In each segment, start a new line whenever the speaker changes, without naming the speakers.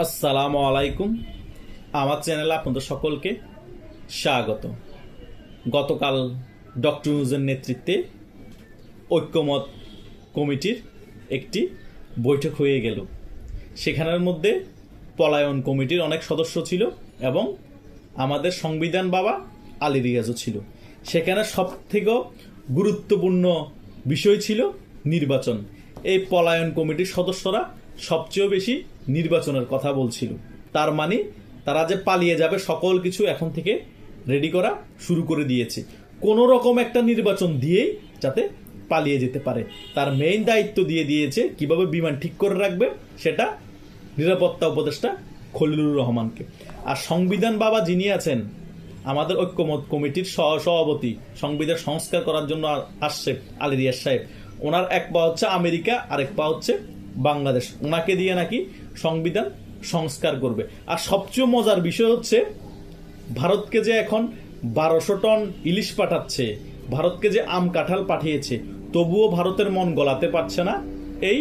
আসসালামু আলাইকুম। আমার চ্যানেলে আপনাদের সকলকে স্বাগত। গতকাল ডক্টর নিউজের নেতৃত্বে ঐক্যমত কমিটির একটি বৈঠক হয়ে গেল। সেখানের মধ্যে পলায়ন কমিটির অনেক সদস্য ছিল এবং আমাদের সংবিধান বাবা আলী রিয়াজও ছিল। সেখানে সব থেকেও গুরুত্বপূর্ণ বিষয় ছিল নির্বাচন। এই পলায়ন কমিটির সদস্যরা সবচেয়ে বেশি নির্বাচনের কথা বলছিল। তার মানে তারা যে পালিয়ে যাবে, সকল কিছু এখন থেকে রেডি করা শুরু করে দিয়েছে। কোনো রকম একটা নির্বাচন দিয়েই যাতে পালিয়ে যেতে পারে। তার মেইন দায়িত্ব দিয়ে দিয়েছে কীভাবে বিমান ঠিক করে রাখবে, সেটা নিরাপত্তা উপদেষ্টা খলিলুর রহমানকে। আর সংবিধান বাবা যিনি আছেন, আমাদের ঐক্যমত কমিটির সহ সভাপতি, সংবিধান সংস্কার করার জন্য আসছে আলী রিয়াজ সাহেব। ওনার এক পা হচ্ছে আমেরিকা আর এক পা হচ্ছে বাংলাদেশ। ওনাকে দিয়ে নাকি সংবিধান সংস্কার করবে। আর সবচেয়ে মজার বিষয় হচ্ছে, ভারতকে যে এখন বারোশো টন ইলিশ পাঠাচ্ছে, ভারতকে যে আম কাঁঠাল পাঠিয়েছে, তবুও ভারতের মন গলাতে পারছে না এই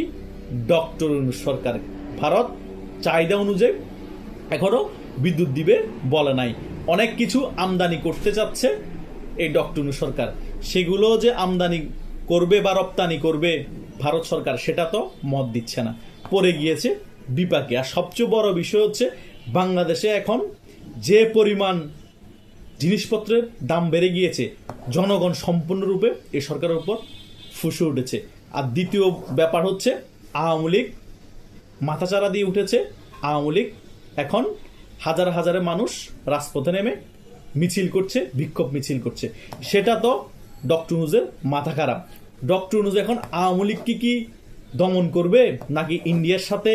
ডক্টর সরকার। ভারত চাহিদা অনুযায়ী এখনও বিদ্যুৎ দিবে বলে নাই। অনেক কিছু আমদানি করতে চাচ্ছে এই ডক্টর সরকার। সেগুলো যে আমদানি করবে বা রপ্তানি করবে ভারত সরকার, সেটা তো মত দিচ্ছে না। পড়ে গিয়েছে বিপাকে। আর সবচেয়ে বড় বিষয় হচ্ছে বাংলাদেশে এখন যে পরিমাণ জিনিসপত্রের দাম বেড়ে গিয়েছে, জনগণ সম্পূর্ণরূপে এ সরকারের উপর ফুসে উঠেছে। আর দ্বিতীয় ব্যাপার হচ্ছে আওয়ামী লীগ মাথাচাড়া দিয়ে উঠেছে। আওয়ামী লীগ এখন হাজার হাজারে মানুষ রাজপথে নেমে মিছিল করছে, বিক্ষোভ মিছিল করছে। সেটা তো ডক্টর নুজের মাথা খারাপ। ডক্টর নুজ এখন আওয়ামী লীগকে কি দমন করবে, নাকি ইন্ডিয়ার সাথে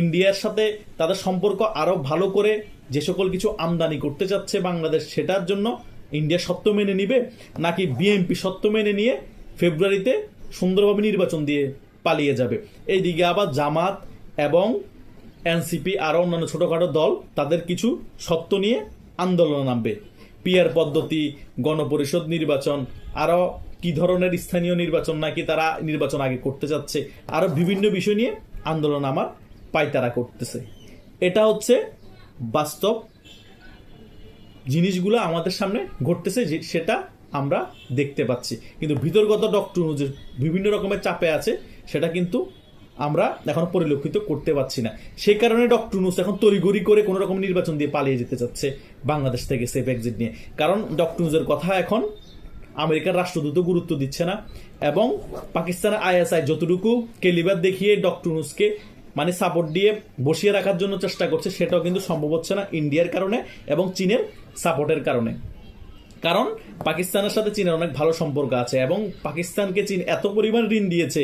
ইন্ডিয়ার সাথে তাদের সম্পর্ক আরও ভালো করে যে সকল কিছু আমদানি করতে চাচ্ছে বাংলাদেশ, সেটার জন্য ইন্ডিয়া সত্য মেনে নিবে, নাকি বিএনপি সত্য মেনে নিয়ে ফেব্রুয়ারিতে সুন্দরভাবে নির্বাচন দিয়ে পালিয়ে যাবে। এইদিকে আবার জামাত এবং এনসিপি আরও অন্যান্য ছোটোখাটো দল তাদের কিছু সত্য নিয়ে আন্দোলন নামবে। পিয়ার পদ্ধতি, গণপরিষদ নির্বাচন আরও কি ধরনের স্থানীয় নির্বাচন নাকি তারা নির্বাচন আগে করতে চাচ্ছে আরও বিভিন্ন বিষয় নিয়ে আন্দোলন আমার পায়তারা করতেছে। এটা হচ্ছে বাস্তব জিনিসগুলো আমাদের সামনে ঘটতেছে সেটা আমরা দেখতে পাচ্ছি। কিন্তু ভিতরগত ডক্টর যে বিভিন্ন রকমের চাপে আছে, সেটা কিন্তু আমরা এখন পরিলক্ষিত করতে পারছি না। সেই কারণে ডক্টর নুস এখন তড়িগড়ি করে কোনো রকম নির্বাচন দিয়ে পালিয়ে যেতে চাচ্ছে বাংলাদেশ থেকে সেফ এক্সিট নিয়ে। কারণ ডক্টর নুজের কথা এখন আমেরিকার রাষ্ট্রদূত গুরুত্ব দিচ্ছে না এবং পাকিস্তানের আইএসআই যতটুকু কেলিবার দেখিয়ে ডক্টর নুসকে মানে সাপোর্ট দিয়ে বসিয়ে রাখার জন্য চেষ্টা করছে, সেটাও কিন্তু সম্ভব হচ্ছে না ইন্ডিয়ার কারণে এবং চীনের সাপোর্টের কারণে। কারণ পাকিস্তানের সাথে চীনের অনেক ভালো সম্পর্ক আছে এবং পাকিস্তানকে চীন এত পরিমাণ ঋণ দিয়েছে,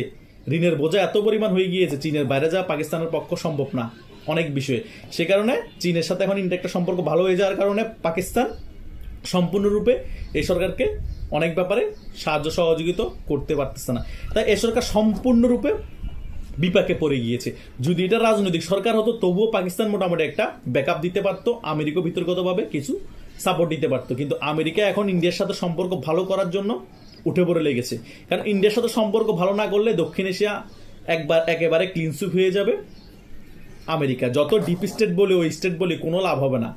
ঋণের বোঝা এত পরিমাণ হয়ে গিয়েছে, চীনের বাইরে যাওয়া পাকিস্তানের পক্ষ সম্ভব না অনেক বিষয়ে। সে কারণে চীনের সাথে এখন ইন্টারটা সম্পর্ক ভালো হয়ে যাওয়ার কারণে পাকিস্তান সম্পূর্ণরূপে এই সরকারকে অনেক ব্যাপারে সাহায্য সহযোগিতা করতে পারতেছে না। তাই এই সরকার সম্পূর্ণরূপে বিপাকে পড়ে গিয়েছে। যদি এটা রাজনৈতিক সরকার হতো, তবুও পাকিস্তান মোটামুটি একটা ব্যাকআপ দিতে পারতো আমেরিকা বিতর্কতভাবে কিছু সাপোর্ট দিতে পারতো। কিন্তু আমেরিকা এখন ইন্ডিয়ার সাথে সম্পর্ক ভালো করার জন্য উঠে পড়ে লেগেছে। কারণ ইন্ডিয়ার সাথে সম্পর্ক ভালো না করলে দক্ষিণ এশিয়া একবার একেবারে ক্লিনসুপ হয়ে যাবে। আমেরিকা যত ডিপ স্টেট বলে, ওই স্টেট বলে কোনো লাভ হবে না।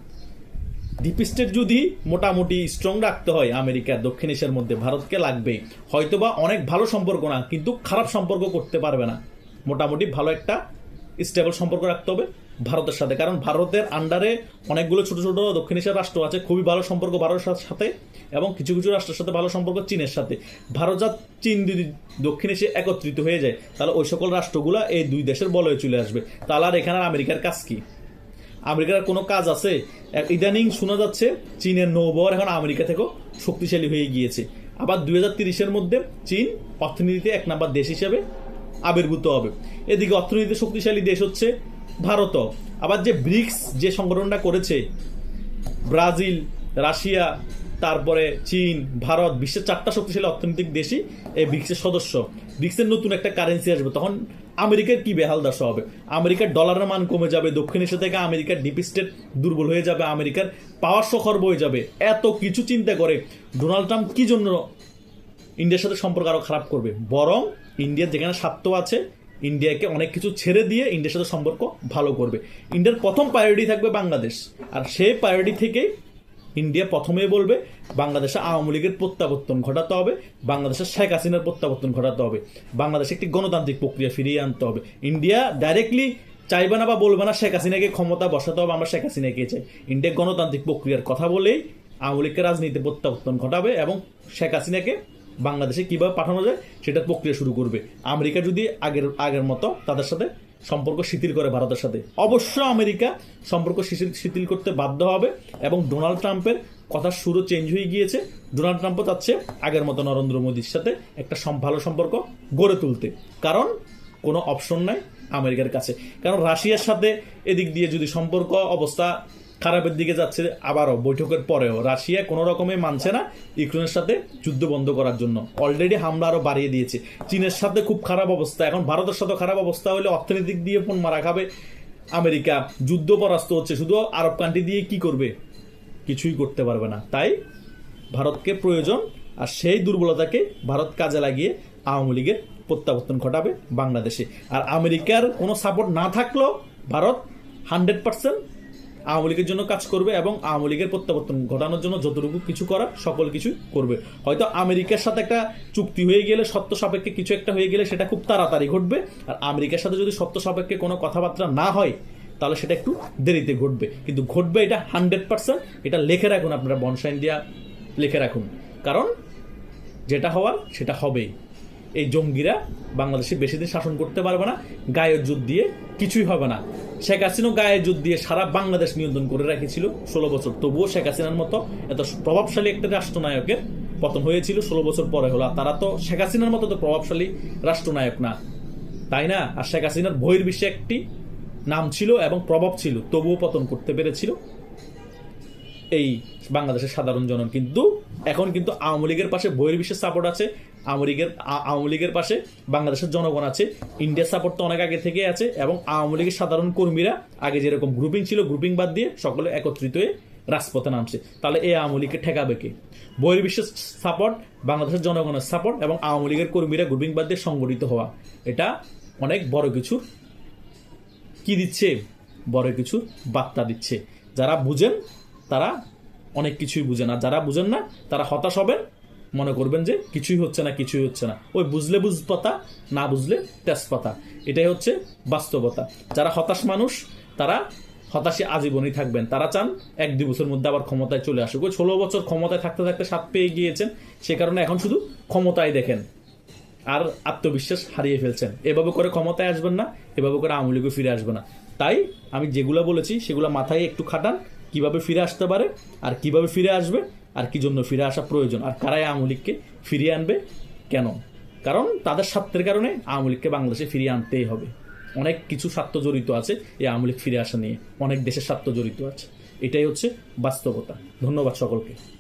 ডিপ স্টেট যদি মোটামুটি স্ট্রং রাখতে হয় আমেরিকা, দক্ষিণ এশিয়ার মধ্যে, ভারতকে লাগবে হয়তোবা অনেক ভালো সম্পর্ক না, কিন্তু খারাপ সম্পর্ক করতে পারবে না। মোটামুটি ভালো একটা স্টেবল সম্পর্ক রাখতে হবে ভারতের সাথে। কারণ ভারতের আন্ডারে অনেকগুলো ছোট ছোট দক্ষিণ এশিয়ার রাষ্ট্র আছে, খুবই ভালো সম্পর্ক ভারতের সাথে এবং কিছু কিছু রাষ্ট্রের সাথে ভালো সম্পর্ক চীনের সাথে। ভারত যা চীন যদি দক্ষিণ এশিয়া একত্রিত হয়ে যায়, তাহলে ওই সকল রাষ্ট্রগুলো এই দুই দেশের বলয়ে চলে আসবে। তাহলে আর এখানে আমেরিকার কাজ কি? আমেরিকার কোনো কাজ আছে? ইদানিং শোনা যাচ্ছে চীনের নৌবহর এখন আমেরিকা থেকেও শক্তিশালী হয়ে গিয়েছে। আবার দুই হাজার তিরিশের মধ্যে চীন অর্থনীতিতে এক নাম্বার দেশ হিসেবে আবির্ভূত হবে। এদিকে অর্থনীতিতে শক্তিশালী দেশ হচ্ছে ভারতও আবার যে ব্রিক্স যে সংগঠনটা করেছে, ব্রাজিল, রাশিয়া, তারপরে চীন, ভারত, বিশ্বের চারটা শক্তিশালী অর্থনৈতিক দেশই এই ব্রিক্সের সদস্য। ব্রিক্সের নতুন একটা কারেন্সি আসবে। তখন আমেরিকার কি বেহাল দশা হবে? আমেরিকার ডলারের মান কমে যাবে, দক্ষিণ এশিয়া থেকে আমেরিকার ডিপ স্টেট দুর্বল হয়ে যাবে, আমেরিকার পাওয়ার সখর হয়ে যাবে। এত কিছু চিন্তা করে ডোনাল্ড ট্রাম্প কি জন্য ইন্ডিয়ার সাথে সম্পর্ক আরও খারাপ করবে? বরং ইন্ডিয়ার যেখানে স্বার্থ আছে, ইন্ডিয়াকে অনেক কিছু ছেড়ে দিয়ে ইন্ডিয়ার সাথে সম্পর্ক ভালো করবে। ইন্ডিয়ার প্রথম প্রায়োরিটি থাকবে বাংলাদেশ। আর সেই প্রায়োরিটি থেকেই ইন্ডিয়া প্রথমেই বলবে, বাংলাদেশে আওয়ামী লীগের প্রত্যাবর্তন ঘটাতে হবে বাংলাদেশের শেখ হাসিনার প্রত্যাবর্তন ঘটাতে হবে, বাংলাদেশে একটি গণতান্ত্রিক প্রক্রিয়া ফিরিয়ে আনতে হবে। ইন্ডিয়া ডাইরেক্টলি চাইবে না বা বলবে না শেখ হাসিনাকে ক্ষমতা বসাতে হবে, আমরা শেখ হাসিনাকে চাই। ইন্ডিয়া গণতান্ত্রিক প্রক্রিয়ার কথা বলেই আওয়ামী লীগকে রাজনীতিতে প্রত্যাবর্তন ঘটাবে এবং শেখ হাসিনাকে বাংলাদেশে কীভাবে পাঠানো যায় সেটার প্রক্রিয়া শুরু করবে। আমেরিকা যদি আগের আগের মতো তাদের সাথে সম্পর্ক শিথিল করে ভারতের সাথে। অবশ্য আমেরিকা সম্পর্ক শিথিল করতে বাধ্য হবে এবং ডোনাল্ড ট্রাম্পের কথার সুরও চেঞ্জ হয়ে গিয়েছে। ডোনাল্ড ট্রাম্পও চাচ্ছে আগের মতো নরেন্দ্র মোদীর সাথে একটা ভালো সম্পর্ক গড়ে তুলতে। কারণ কোনো অপশন নাই আমেরিকার কাছে। কারণ রাশিয়ার সাথে এদিক দিয়ে যদি সম্পর্ক অবস্থা খারাপের দিকে যাচ্ছে আবারও। বৈঠকের পরেও রাশিয়া কোনো রকমে মানছে না ইউক্রেনের সাথে যুদ্ধ বন্ধ করার জন্য। অলরেডি হামলা আরও বাড়িয়ে দিয়েছে। চীনের সাথে খুব খারাপ অবস্থা। এখন ভারতের সাথে খারাপ অবস্থা হলে অর্থনৈতিক দিয়ে ফোন মারা খাবে আমেরিকা। যুদ্ধ পরাস্ত হচ্ছে। শুধু আরব কান্ট্রি দিয়ে কি করবে? কিছুই করতে পারবে না। তাই ভারতকে প্রয়োজন আর সেই দুর্বলতাকে ভারত কাজে লাগিয়ে আওয়ামী লীগের প্রত্যাবর্তন ঘটাবে বাংলাদেশে। আর আমেরিকার কোনো সাপোর্ট না থাকলেও ভারত হান্ড্রেড পার্সেন্ট আওয়ামী লীগের জন্য কাজ করবে এবং আওয়ামী লীগের প্রত্যাবর্তন ঘটানোর জন্য যতটুকু কিছু করা সকল কিছু করবে। হয়তো আমেরিকার সাথে একটা চুক্তি হয়ে গেলে, সত্য সাপেক্ষে কিছু একটা হয়ে গেলে সেটা খুব তাড়াতাড়ি ঘটবে। আর আমেরিকার সাথে যদি সত্য সাপেক্ষে কোনো কথাবার্তা না হয়, তাহলে সেটা একটু দেরিতে ঘটবে। কিন্তু ঘটবে এটা হান্ড্রেড পার্সেন্ট, এটা লিখে রাখুন আপনারা বনসাইন দিয়া লিখে রাখুন। কারণ যেটা হওয়ার সেটা হবেই। এই জঙ্গিরা বাংলাদেশে বেশি দিন শাসন করতে পারবে না গায়ের যুদ্ধ দিয়ে কিছুই হবে না। শেখ হাসিনাও গায়ের যুদ্ধ দিয়ে সারা বাংলাদেশ নিয়ন্ত্রণ করে রেখেছিল ষোলো বছর। তবুও শেখ হাসিনার মতো এত প্রভাবশালী একটা রাষ্ট্রনায়কের পতন হয়েছিল ষোলো বছর পরে হলো তারা তো শেখ হাসিনার মতো তো প্রভাবশালী রাষ্ট্রনায়ক না। তাই না? আর শেখ হাসিনার বহির্বিশ্বে একটি নাম ছিল এবং প্রভাব ছিল, তবুও পতন করতে পেরেছিল। এই বাংলাদেশের সাধারণ জন কিন্তু এখন কিন্তু আওয়ামী লীগের পাশে বহির্বিশ্বের সাপোর্ট আছে, আওয়ামী লীগের আওয়ামী লীগের পাশে বাংলাদেশের জনগণ আছে ইন্ডিয়ার সাপোর্ট তো অনেক আগে থেকে আছে এবং আওয়ামী লীগের সাধারণ কর্মীরা আগে যেরকম গ্রুপিং ছিল গ্রুপিং বাদ দিয়ে সকলে একত্রিত হয়ে রাজপথে নামছে। তাহলে এই আওয়ামী লীগকে ঠেকাবে কে? বহির্বিশ্বের সাপোর্ট বাংলাদেশের জনগণের সাপোর্ট এবং আওয়ামী লীগের কর্মীরা গ্রুপিং বাদ দিয়ে সংগঠিত হওয়া, এটা অনেক বড় কিছু কি দিচ্ছে? বড় কিছু বার্তা দিচ্ছে। যারা বুঝেন, তারা অনেক কিছুই বুঝেন আর যারা বুঝেন না, তারা হতাশ হবেন। মনে করবেন যে কিছুই হচ্ছে না, কিছুই হচ্ছে না। ওই বুঝলে বুঝপাতা, না বুঝলে তেজপাতা। এটাই হচ্ছে বাস্তবতা। যারা হতাশ মানুষ, তারা হতাশে আজীবনই থাকবেন। তারা চান এক দুই বছরের মধ্যে আবার ক্ষমতায় চলে আসুক। ওই ষোলো বছর ক্ষমতায় থাকতে থাকতে স্বাদ পেয়ে গিয়েছেন, সে কারণে এখন শুধু ক্ষমতায় দেখেন। আর আত্মবিশ্বাস হারিয়ে ফেলছেন। এভাবে করে ক্ষমতায় আসবেন না, এভাবে করে আওয়ামী ফিরে আসবে না। তাই আমি যেগুলো বলেছি, সেগুলো মাথায় একটু খাটান। কীভাবে ফিরে আসতে পারে, আর কীভাবে ফিরে আসবে, আর কি জন্য ফিরে আসা প্রয়োজন, আর কারাই আওয়ামী লীগকে ফিরিয়ে আনবে, কেন? কারণ তাদের স্বার্থের কারণে আওয়ামী লীগকে বাংলাদেশে ফিরিয়ে আনতেই হবে। অনেক কিছু স্বার্থ জড়িত আছে এই আওয়ামী লীগ ফিরে আসা নিয়ে, অনেক দেশের স্বার্থ জড়িত আছে। এটাই হচ্ছে বাস্তবতা। ধন্যবাদ সকলকে।